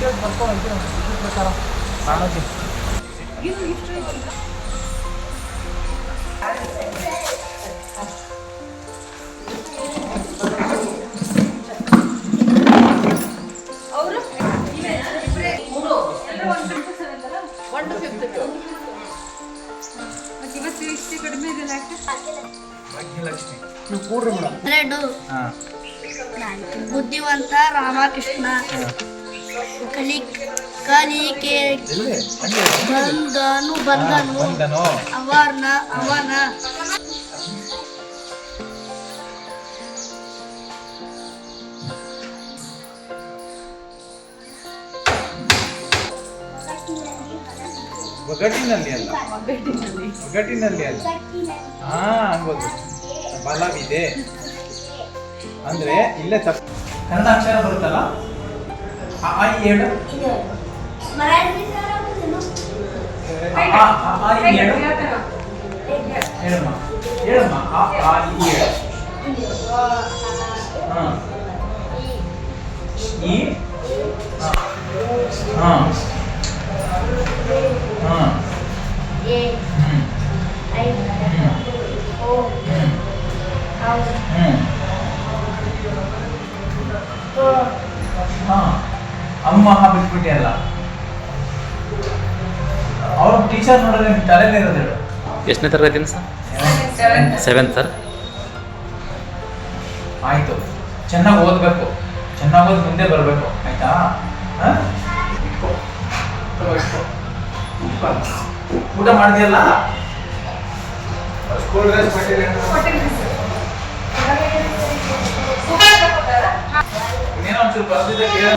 Details ಬರ್ಕೊಂಡು ಇದ್ರ ಪ್ರಕಾರ ಕಾಣೋಕೆ ಅವರು ಒನ್ ಟು ಫಿಫ್ತ್ ಇವತ್ತು ಇಷ್ಟು ಕಡಿಮೆ ಇದೆಲ್ಲ ಯಾಕೆ? ಭಾಗ್ಯಲಕ್ಷ್ಮಿ ನೀವು ಕೂಡ್ರಿ ಮೇಡಮ್ ಎರಡು ಹಾಂ. ಬುದ್ಧಿವಂತ ರಾಮಕೃಷ್ಣ ಕಲಿ ಕಲಿಕೆ ಬಂದನು ಬಂದನು. ಬಂದನು. ಅವನ ಅವನ. ಒಗಟಿನಲ್ಲಿ ಅಲ್ಲ. ಒಗಟಿನಲ್ಲಿ ಅಲ್ಲ. ಹಾ ಅನ್ಬೋದು ಬಲವಿದೆ. ಅಂದ್ರೆ ಇಲ್ಲೇ ತಪ್ಪ ಕನ್ನಡ ಅಕ್ಷರ ಬರುತ್ತಲ್ಲ? 아이예요? 이겨요. 말하는 사람은 아이예요? ఏరమ్మా ఏరమ్మా ఆ ఆ ఈ ఈ ఆ ಅಮ್ಮ ಬಿಟ್ಬಿಟ್ಟೆ ಅಲ್ಲ. ಅವ್ರ ಟೀಚರ್ ನೋಡಿದ್ರೆ ತಲೆನೇ ಇರೋದು ಹೇಳು ಎಷ್ಟನೇ ತರಗತಿಯಿಂದ ಸರ್? Seventh sir? ಆಯ್ತು. ಚೆನ್ನಾಗಿ ಓದ್ಬೇಕು. ಚೆನ್ನಾಗಿ ಓದಿ ಮುಂದೆ ಬರಬೇಕು. ಆಯ್ತಾ. ಊಟ ಮಾಡಿದೆಯಲ್ಲ ಸ್ಕೂಲ್ ಡ್ರೆಸ್ ಏನೋ ಒಂಚೂರು ಬರ್ದಿದ್ದೆ ಕೇಳು.